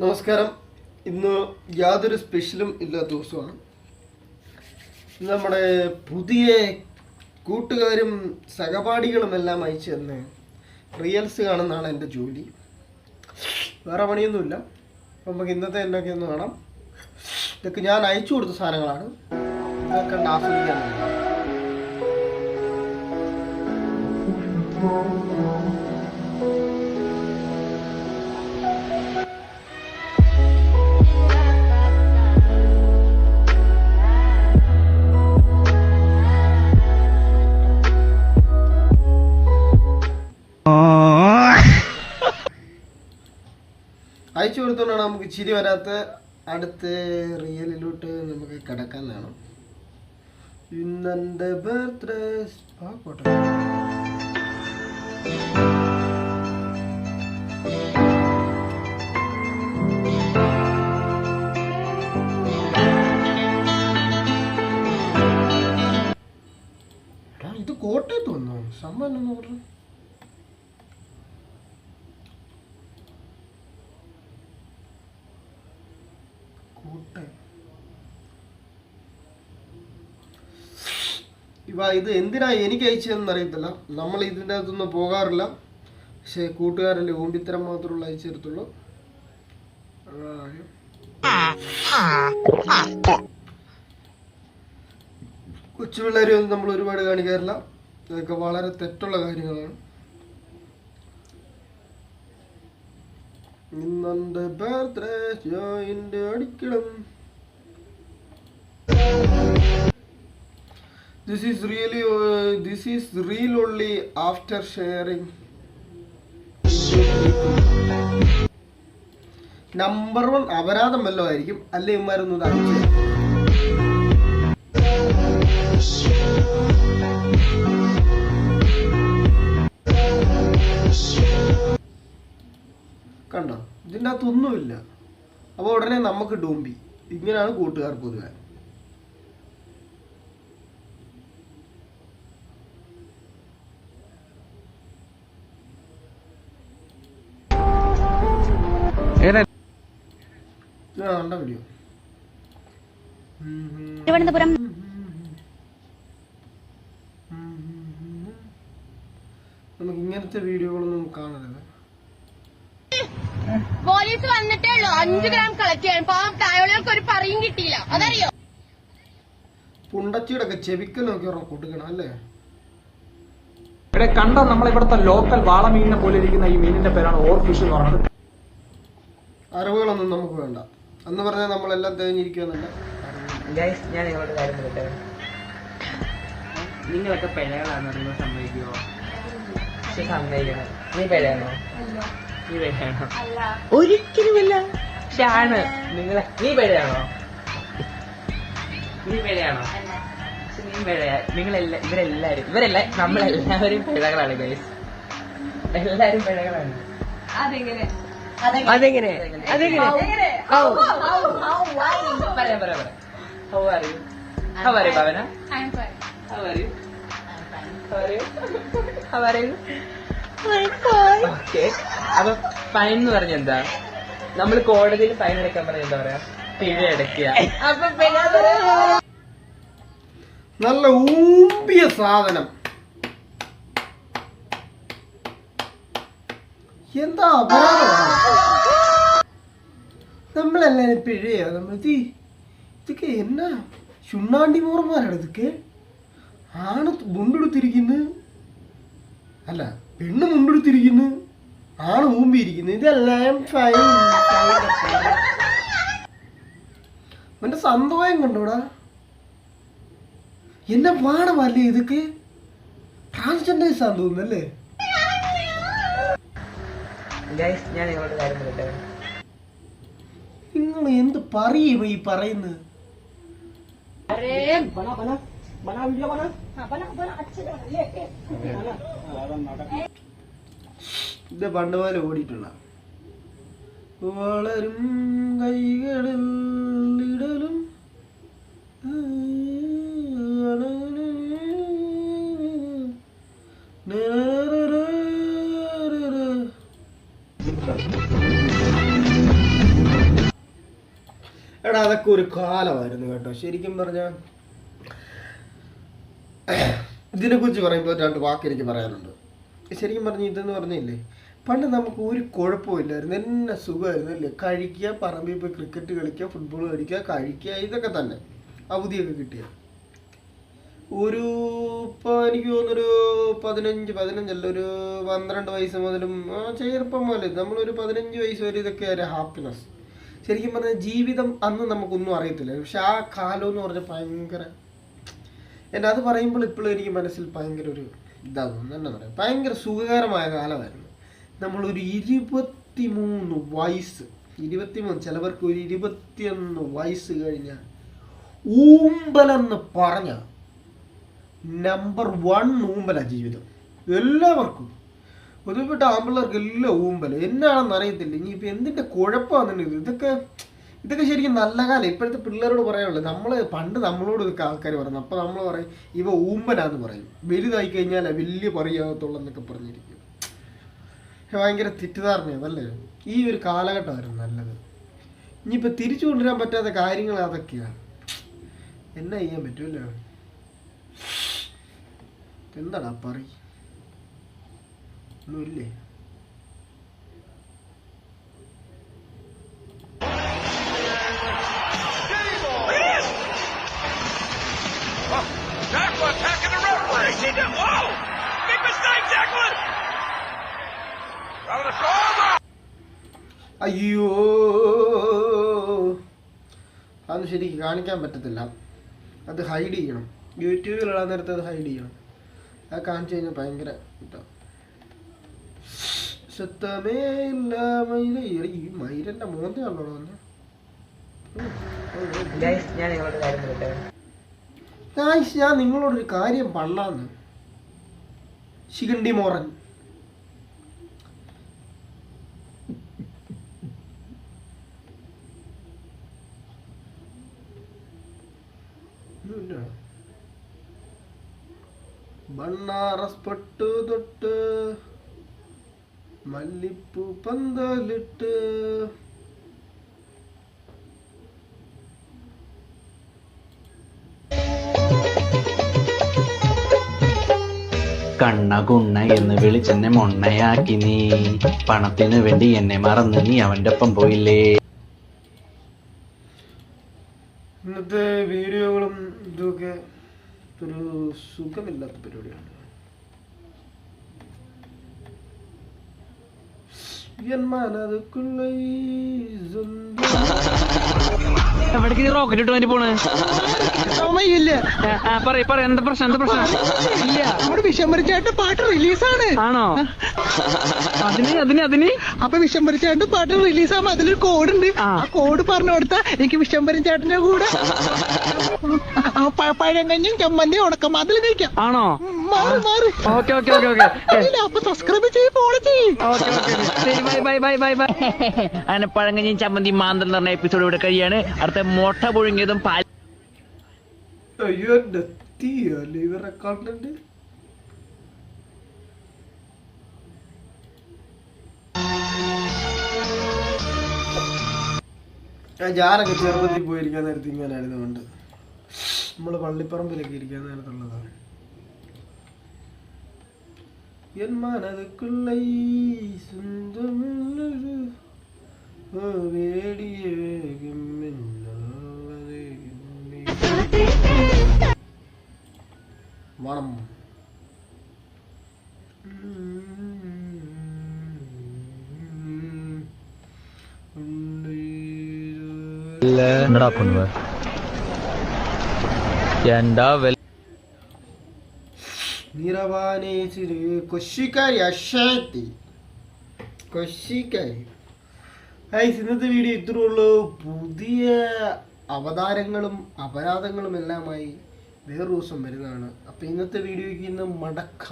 നമസ്കാരം. ഇന്ന് യാതൊരു സ്പെഷ്യലും ഇല്ലാത്ത ദിവസമാണ്. നമ്മുടെ പുതിയ കൂട്ടുകാരും സഹപാഠികളും എല്ലാം അയച്ചു തന്നെ റിയൽസ് കാണുന്നതാണ് എന്റെ ജോലി. വേറെ പണിയൊന്നുമില്ല. അപ്പം നമുക്ക് ഇന്നത്തെ എന്നൊക്കെ ഒന്ന് കാണാം. ഇതൊക്കെ ഞാൻ അയച്ചു കൊടുത്ത സാധനങ്ങളാണ്. ഇതൊക്കെ ആസ്വദിക്കാൻ കൊടുത്തോണ്ടാണ് നമുക്ക് ചിരി വരാത്ത അടുത്ത റിയലിലോട്ട് നമുക്ക് കിടക്കാന്നാണ് ഇന്നെന്റെ ബർത്ത്ഡേ പോട്ടെ. ഇത് കോട്ടയത്ത് വന്നോ? സമ്മാനം എന്ന് പറഞ്ഞു കോട്ടയം ഇവ ഇത് എന്തിനാ എനിക്ക് അയച്ചതെന്ന് അറിയത്തില്ല. നമ്മൾ ഇതിന്റെ അകത്തൊന്നും പോകാറില്ല. പക്ഷേ കൂട്ടുകാരല്ലേ ഓമ്പിത്തരം മാത്രമുള്ള അയച്ചു തരത്തുള്ളൂ അതാ കൊച്ചു പിള്ളേരെ ഒന്നും നമ്മൾ ഒരുപാട് കാണിക്കാറില്ല. ഇതൊക്കെ വളരെ തെറ്റുള്ള കാര്യങ്ങളാണ്. ഇന്നെ ബർത്ത്ഡേ അടിക്കണം this is really this is real only after sharing. Number one അപരാധം വല്ലതും ആയിരിക്കും. അല്ലെ ഇമാരൊന്നും. കണ്ടോ? ഇതിന്റെ അകത്തൊന്നുമില്ല. അപ്പോൾ ഉടനെ നമുക്ക് ഡോംബി. ഇങ്ങനെയാണ് കൂട്ടുകാർ പൊതുവെ. കണ്ട വീഡിയോ തിരുവനന്തപുരം നമുക്ക് ഇങ്ങനത്തെ വീഡിയോകളൊന്നും കാണരുത്. പോലീസ് വന്നിട്ടേ ഉള്ളൂ. അഞ്ചു ഗ്രാം കളക്ട് ചെയ്യാൻ. പാവം തായോളികൾക്ക് ഒരു പറയും കിട്ടിയില്ല. അതറിയോ? പുണ്ടച്ചിയുടെ ഒക്കെ ചെവിക്കൽ നോക്കി കൊടുക്കണം അല്ലേ? ഇവിടെ കണ്ട നമ്മൾ ഇവിടുത്തെ ലോക്കൽ വാളമീനിനെ പോലെ ഇരിക്കുന്ന ഈ മീനിന്റെ പേരാണ് ഓർഫിഷ് എന്ന് പറയുന്നത് അറിവുകളൊന്നും നമുക്ക് വേണ്ട. അന്ന് പറഞ്ഞാൽ നമ്മളെല്ലാം തേഞ്ഞിരിക്കുമെന്നല്ല ഗൈസ് ഞാൻ നിങ്ങളോട് കാര്യം പറയട്ടെ? നിങ്ങളൊക്കെ പിഴകളാണ് നിങ്ങൾ സമ്മതിക്കുമോ പക്ഷെ സമ്മതിക്കണം. നീ പിഴയാണോ നീ പിഴയാണോ ഒരിക്കലുമല്ല. പക്ഷെ ആണ്. നിങ്ങളെ നീ പിഴയാണോ നീ പിഴയാണോ നീ പിഴയാ നിങ്ങളെല്ലാം ഇവരെല്ലാരും ഇവരെല്ലാം നമ്മളെല്ലാവരും പിഴകളാണ് ഗൈസ് എല്ലാരും പിഴകളാണ് അതെങ്ങനെ? അതെങ്ങനെ? അതെങ്ങനെ? പറയാം പറയാം പറയാം. How are you how are you Bhavana how are you how are you how are you okay അപ്പൊ ഫൈൻ എന്ന് പറഞ്ഞ എന്താ? നമ്മൾ കോടതിയിൽ ഫൈൻ അടയ്ക്കാൻ പറഞ്ഞ എന്താ പറയാ? പിഴ അടയ്ക്കുക അപ്പൊ നല്ല ഊമ്പിയ സാധനം. എന്താ നമ്മളെല്ലാരും പിഴയാ നമ്മൾ ഇത് ഇതൊക്കെ എന്നാ? ചുണ്ണാണ്ടി മോർമാരാണ് ഇതൊക്കെ. ആണ് മുണ്ടെടുത്തിരിക്കുന്നു അല്ല പെണ്ണ് മുണ്ടെടുത്തിരിക്കുന്നു ആണ് ഊമ്പിയിരിക്കുന്നു ഇതെല്ലാം ഫൈൻ സന്തോഷം കണ്ടോടാ. എന്നെ പാടമല്ലേ ഇതൊക്കെ? ട്രാൻസ്ജെൻഡേഴ്സ് ആണെന്ന് തോന്നുന്നല്ലേ ഗൈസ് ഞാൻ നിങ്ങളോട് കാര്യം പറയട്ടെ? നിങ്ങൾ എന്ത് പറയും ഈ പറയുന്നത്? ഇത് പണ്ട് പോലെ ഓടിയിട്ടുള്ള വളരും കൈകളിൽ ഇടലും അതൊക്കെ ഒരു കാലമായിരുന്നു കേട്ടോ. ശരിക്കും പറഞ്ഞാൽ ഇതിനെക്കുറിച്ച് പറയുമ്പോൾ രണ്ട് വാക്ക് എനിക്ക് പറയാനുണ്ട്. ശരിക്കും പറഞ്ഞ ഇതെന്ന് പറഞ്ഞില്ലേ പണ്ട് നമുക്ക് ഒരു കുഴപ്പമില്ലായിരുന്നു എന്നെ സുഖമായിരുന്നു അല്ലേ? കഴിക്കുക പറമ്പിൽ പോയി ക്രിക്കറ്റ് കളിക്കുക ഫുട്ബോൾ കളിക്കുക കഴിക്കുക ഇതൊക്കെ തന്നെ. അവധിയൊക്കെ കിട്ടിയ ഒരു ഇപ്പോൾ എനിക്ക് തോന്നുന്നൊരു പതിനഞ്ച് പതിനഞ്ചല്ല ഒരു പന്ത്രണ്ട് വയസ്സ് മുതലും ചെറുപ്പം മുതൽ നമ്മളൊരു പതിനഞ്ച് വയസ്സ് വരെ ഇതൊക്കെ ഒരു ഹാപ്പിനെസ് ശരിക്കും പറഞ്ഞാൽ ജീവിതം അന്ന് നമുക്കൊന്നും അറിയത്തില്ല. പക്ഷെ ആ കാലം എന്ന് പറഞ്ഞാൽ ഭയങ്കര എന്നെ അത് പറയുമ്പോൾ ഇപ്പോഴും എനിക്ക് മനസ്സിൽ ഭയങ്കര ഒരു ഇതാകും എന്നാ പറയുക ഭയങ്കര സുഖകരമായ കാലമായിരുന്നു. നമ്മളൊരു ഇരുപത്തി മൂന്ന് വയസ്സ് ഇരുപത്തിമൂന്ന് ചിലവർക്ക് ഒരു ഇരുപത്തിയൊന്ന് വയസ്സ് കഴിഞ്ഞാൽ ഊമ്പലെന്ന് പറഞ്ഞ നമ്പർ വൺ ഊമ്പല ജീവിതം. എല്ലാവർക്കും. പൊതുവെപ്പെട്ട ആമ്പിള്ളേർക്ക് എല്ലാം ഊമ്പൽ. എന്നാണെന്ന് അറിയത്തില്ല. ഇനിയിപ്പോൾ എന്തിന്റെ കുഴപ്പമാണ് ഇത്? ഇതൊക്കെ ഇതൊക്കെ ശരിക്കും നല്ല കാലം. ഇപ്പോഴത്തെ പിള്ളേരോട് പറയാനുള്ളത് നമ്മൾ പണ്ട് നമ്മളോട് ഇതൊക്കെ ആൾക്കാർ പറഞ്ഞു അപ്പോൾ നമ്മൾ പറയും ഇവ ഊമ്പനാന്ന് പറയും. വലുതായി കഴിഞ്ഞാൽ വലിയ പറയാകത്തുള്ളൂ എന്നൊക്കെ പറഞ്ഞിരിക്കും. ഭയങ്കര തെറ്റിദ്ധാരണയാണ് ഈ ഒരു കാലഘട്ടമായിരുന്നു നല്ലത്. ഇനിയിപ്പോൾ തിരിച്ചു കൊണ്ടുവരാൻ പറ്റാത്ത കാര്യങ്ങൾ അതൊക്കെയാണ് എന്നാ ചെയ്യാൻ പറ്റുമല്ലോ എന്താടാ പറ? Shoulder. അയ്യോ. അത് ശരിക്കും കാണിക്കാൻ പറ്റത്തില്ല. അത് ഹൈഡ് ചെയ്യണം. യൂട്യൂബിലുള്ള നേരത്തെ അത് ഹൈഡ് ചെയ്യണം. അത് കാണിച്ചു കഴിഞ്ഞാൽ ഭയങ്കര ഇതാ സത്തമേ ഇല്ല മൈര ഈ മൈരന്റെ മോന്തി കണ്ടോ വന്ന് ഞാൻ ഗായ്സ് നിങ്ങളോടൊരു കാര്യം പള്ളാന്ന് ശിഖണ്ഡി മോറൻ. ഒന്നുമില്ല. ബണ്ണാറസ് പട്ടു തൊട്ട് മല്ലിപ്പൂ പന്തലിട്ട്. കണ്ണ കുണ്ണ എന്ന് വിളിച്ചെന്നെ മൊണ്ണയാക്കി നീ. പണത്തിന് വേണ്ടി എന്നെ മറന്ന് നീ അവന്റെ ഒപ്പം പോയില്ലേ. ഇന്നത്തെ വീഡിയോകളും ഇതൊക്കെ ഒരു സുഖമില്ലാത്ത പരിപാടിയാണ്. എൻ മനതുക്കുള്ള ഈ സ്വന്തം എവിടേക്ക് റോക്കറ്റ് ഇട്ട് വേണ്ടി പോണ്? പറയ പറ എന്താ പ്രശ്നം എന്താ പ്രശ്നം? നമ്മുടെ വിശംബരിച്ചായിട്ട് പാട്ട് റിലീസാണ് ആണോ. അതിന് അതിന് അതിന്? അപ്പൊ വിശംബരിച്ചായിട്ട് പാട്ട് റിലീസാകുമ്പോ അതിലൊരു കോഡ് ഉണ്ട്. ആ. കോഡ് പറഞ്ഞു കൊടുത്താ എനിക്ക് വിശംബരൻ ചേട്ടന്റെ കൂടെ പഴങ്കഞ്ഞും ചമ്മന്തി ഉണക്കം അതിൽ കഴിക്കാം. ആണോ? മാറി മാറി. Okay okay okay okay. ഇല്ല, അപ്പൊ സബ്സ്ക്രൈബ് ചെയ്ത് ഫോളോ ചെയ്യും. ശരി bye bye bye bye bye. അങ്ങനെ പഴങ്കഞ്ഞും ചമ്മന്തി മാന്തൽ എന്ന് പറഞ്ഞ എപ്പിസോഡ് ഇവിടെ കഴിയാണ്. അടുത്ത മുട്ട പുഴുങ്ങിയതും പാൽ ഞാനൊക്കെ ചെറുപ്പത്തിൽ പോയിരിക്കാൻ നേരത്ത് ഇങ്ങനായിരുന്നു കൊണ്ട് നമ്മൾ പള്ളിപ്പറമ്പിലൊക്കെ ഇരിക്കാൻ നേരത്തുള്ളതാണ് എൻ മനതുക്കുള്ള ഈ സ്വന്തമുള്ളൊരു வனம் என்னடா பண்ணுவ ஏண்டா வெல் நீரவானே சிறு கொஷிக்காரி அஷாத்தி கொஷிக்காரி ഗൈസ് ഇന്നത്തെ വീഡിയോ ഇത്രേ ഉള്ളൂ. പുതിയ അവതാരങ്ങളും അപരാധങ്ങളും എല്ലാമായി വേറൊരു ദിവസം വരുന്നതാണ്. അപ്പം ഇന്നത്തെ വീഡിയോയ്ക്ക് ഇന്ന് മടക്ക